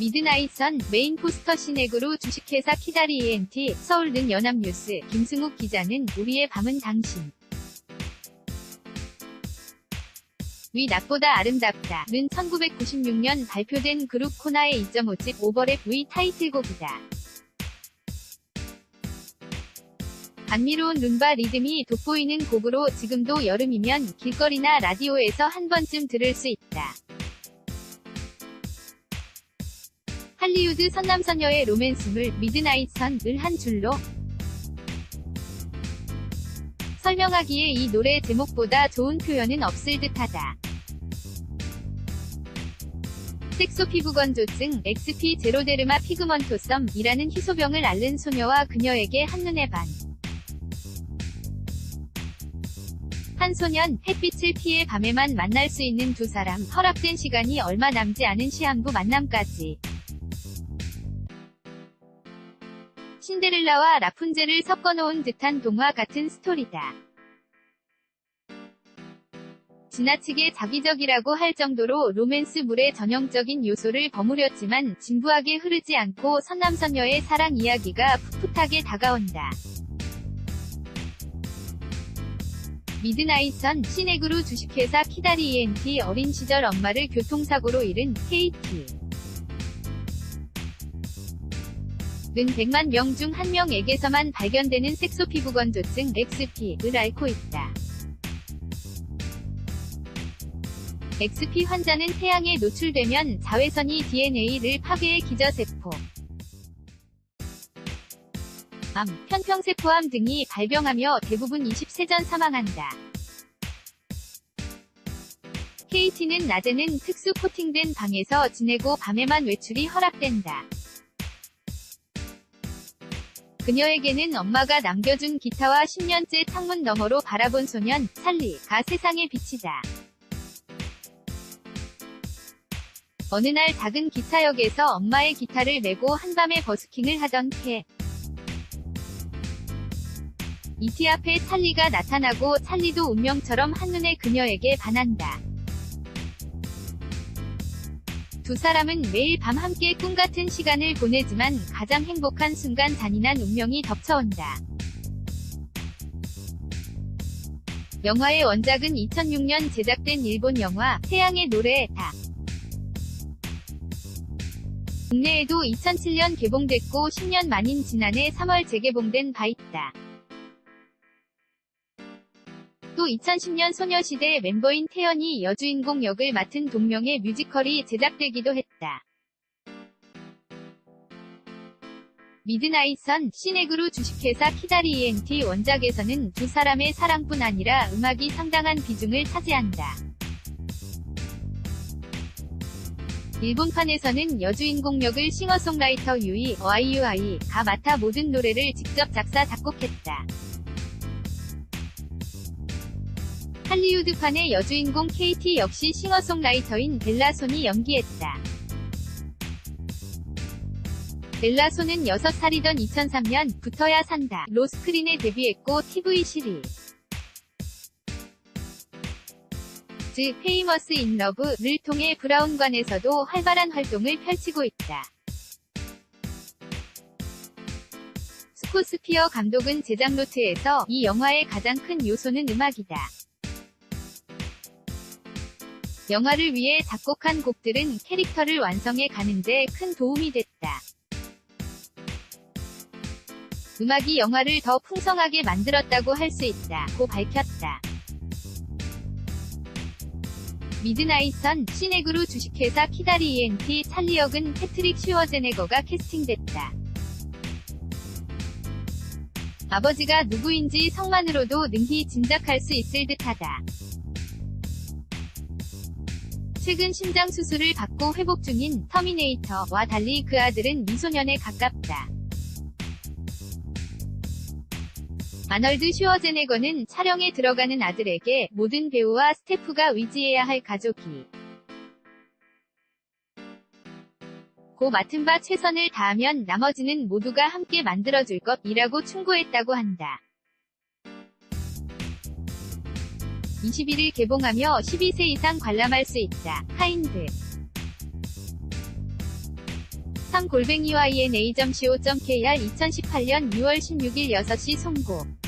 미드나잇선 메인 포스터 시넥으로 주식회사 키다리 ENT, 서울 등 연합뉴스, 김승욱 기자는 우리의 밤은 당신. 위 낮보다 아름답다. 는 1996년 발표된 그룹 코나의 2.5집 오버랩 위 타이틀곡이다. 감미로운 룸바 리듬이 돋보이는 곡으로 지금도 여름이면 길거리나 라디오에서 한 번쯤 들을 수 있다. 할리우드 선남선녀의 로맨스물 미드나잇 선을 한 줄로 설명하기에 이 노래 제목보다 좋은 표현은 없을 듯하다. 색소 피부 건조증 XP 제로데르마 피그먼토썸이라는 희소병을 앓는 소녀와 그녀에게 한눈에 반. 한 소년, 햇빛을 피해 밤에만 만날 수 있는 두 사람, 허락된 시간이 얼마 남지 않은 시한부 만남까지. 신데렐라와 라푼젤을 섞어놓은 듯한 동화 같은 스토리다. 지나치게 자기적이라고 할 정도로 로맨스물의 전형적인 요소를 버무렸지만 진부하게 흐르지 않고 선남선녀의 사랑 이야기가 풋풋하게 다가온다. 미드나잇선 시내그루 주식회사 키다리 ENT 어린 시절 엄마를 교통사고로 잃은 KT. 는 100만 명 중 한 명에게서만 발견되는 색소 피부 건조증 XP를 앓고 있다. XP 환자는 태양에 노출되면 자외선이 DNA를 파괴해 기저세포, 암, 편평세포암 등이 발병하며 대부분 20세 전 사망한다. KT는 낮에는 특수 코팅된 방에서 지내고 밤에만 외출이 허락된다. 그녀에게는 엄마가 남겨준 기타와 10년째 창문 너머로 바라본 소년, 살리가 세상의 빛이다. 어느 날 작은 기차역에서 엄마의 기타를 메고 한밤에 버스킹을 하던 캐. 이티 앞에 찰리가 나타나고 찰리도 운명처럼 한눈에 그녀에게 반한다. 두 사람은 매일 밤 함께 꿈같은 시간을 보내지만 가장 행복한 순간 잔인한 운명이 덮쳐온다. 영화의 원작은 2006년 제작된 일본 영화 태양의 노래 다. 국내에도 2007년 개봉됐고 10년 만인 지난해 3월 재개봉된 바 있다. 또 2010년 소녀시대 멤버인 태연이 여주인공 역을 맡은 동명의 뮤지컬이 제작되기도 했다. 미드나잇선 시네그루 주식회사 키다리 ENT 원작에서는 두 사람의 사랑뿐 아니라 음악이 상당한 비중을 차지한다. 일본판에서는 여주인공 역을 싱어송라이터 유이, YUI가 맡아 모든 노래를 직접 작사 작곡했다. 할리우드판의 여주인공 KT 역시 싱어송라이터인 벨라손이 연기했다. 벨라손은 6살이던 2003년 붙어야 산다 로스크린에 데뷔했고 TV 시리 즈 페이머스 인 러브를 통해 브라운관에서도 활발한 활동을 펼치고 있다. 스코스피어 감독은 제작 노트에서 이 영화의 가장 큰 요소는 음악이다. 영화를 위해 작곡한 곡들은 캐릭터를 완성해 가는데 큰 도움이 됐다. 음악이 영화를 더 풍성하게 만들었다고 할 수 있다. 고 밝혔다. 미드나잇선 시네그루 주식회사 키다리 ENT 찰리 역은 패트릭 슈워제네거가 캐스팅됐다. 아버지가 누구인지 성만으로도 능히 짐작할 수 있을 듯하다. 최근 심장 수술을 받고 회복 중인 터미네이터와 달리 그 아들은 미소년에 가깝다. 아널드 슈어제네거는 촬영에 들어가는 아들에게 모든 배우와 스태프가 의지해야 할 가족이 고 맡은 바 최선을 다하면 나머지는 모두가 함께 만들어줄 것이라고 충고했다고 한다. 21일 개봉하며 12세 이상 관람할 수 있다. 하인드 3골뱅이 yna.co.kr 2018년 6월 16일 6시 송고